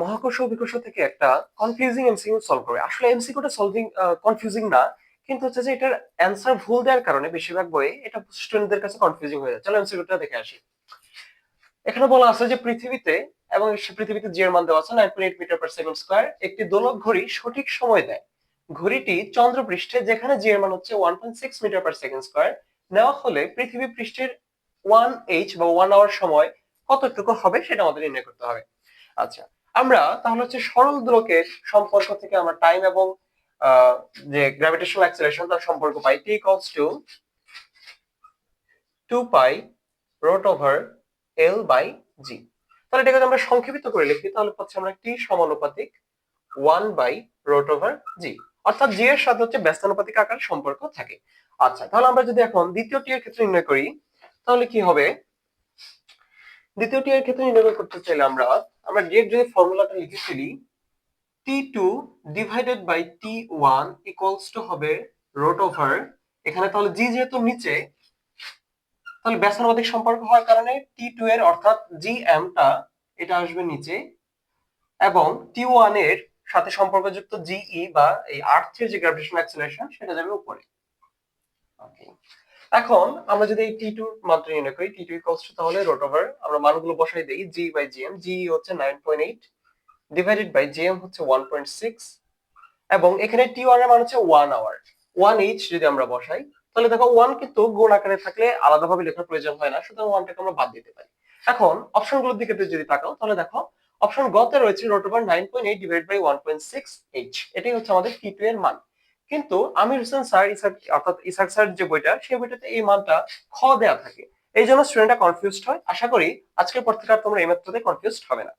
মহাকর্ষ অভিকর্ষ থেকে একটা কনফিউজিং এমসিকিউ সলভ করবে আসলে এমসিকিউটা সলভিং কনফিউজিং না, কিন্তু হচ্ছে যে এটার অ্যান্সার ভুল দেওয়ার কারণে বেশিরভাগ এটা স্টুডেন্টদের কাছে কনফিউজিং হয়ে যায়। চলো এমসিকিউটা দেখে আসি। এখানে বলা আছে যে পৃথিবীতে এবং পৃথিবীতে মান দেওয়া আছে nine point metre per second square একটি দোলক ঘড়ি সঠিক সময় দেয়। ঘড়িটি চন্দ্রপৃষ্ঠে, যেখানে জি এর মান হচ্ছে one point six metre per second square নেওয়া হলে পৃথিবী পৃষ্ঠের ওয়ান এইচ বা ওয়ান আওয়ার সময় কতটুকু হবে সেটা আমাদের নির্ণয় করতে হবে। আচ্ছা আমরা তাহলে হচ্ছে সরল দোলকের সম্পর্ক থেকে আমরা টাইম এবং যে গ্র্যাভিটেশনাল অ্যাক্সিলারেশন তার সম্পর্ক pi T equals to two pi root over L by G তাহলে এটাকে আমরা সংক্ষেপিত করে লিখি, তাহলে পাচ্ছি আমরা টি সমানুপাতিক one by root over G অর্থাৎ জি এর সাথে হচ্ছে ব্যস্তানুপাতিক আকার সম্পর্ক থাকে। আচ্ছা তাহলে আমরা যদি এখন দ্বিতীয় টি এর ক্ষেত্রে নির্ণয় করি, তাহলে কি হবে? দ্বিতীয় টি এর ক্ষেত্রে নির্ণয় করতে চাইলে আমরা আমরা যে যদি ফর্মুলাটা লিখেছিলি T two divided by T one equals to হবে রোট ওভার এখানে তাহলে জি যেহেতু নিচে, তাহলে ব্যস্তানুপাতিক সম্পর্ক হওয়ার কারণে টি টু এর অর্থাৎ জি এমটা এটা আসবে নিচে, এবং টি ওয়ানের সাথে সম্পর্কযুক্ত জিই বা এই আর্থের যে গ্র্যাভিটেশনাল অ্যাক্সিলারেশন সেটা যাবে উপরে. এখন আমরা যদি এই টি টু মাত্রা নির্ণয় করি টি টু ইকুয়ালস টু তাহলে রোট ওভার আমরা মানগুলো বসাই দেই জি বাই জিএম জি হচ্ছে nine point eight divided by GM হচ্ছে ওয়ান পয়েন্ট সিক্স এবং এখানে টি ওয়ানের মান হচ্ছে ওয়ান আওয়ার ওয়ান এইচ যদি আমরা বসাই, তাহলে দেখো ওয়ান কিন্তু গুণ আকারে থাকলে আলাদাভাবে লেখার প্রয়োজন হয় না, সুতরাং ওয়ানটাকে আমরা বাদ দিতে পারি। এখন অপশনগুলোর দিকে তুই যদি তাকাও, তাহলে দেখো অপশন গতে রয়েছে root over nine point eight divide by one point six H এটাই হচ্ছে আমাদের টি টু এর মান। কিন্তু আমির হোসেন স্যার অর্থাৎ ইসাক স্যার যে বইটা, সেই বইটাতে এই মানটা খ দেয়া থাকে। এই জন্য স্টুডেন্টরা কনফিউজড হয়। আশা করি আজকের পর থেকে আর তোমরা এই মাত্রাতে কনফিউজড হবে না।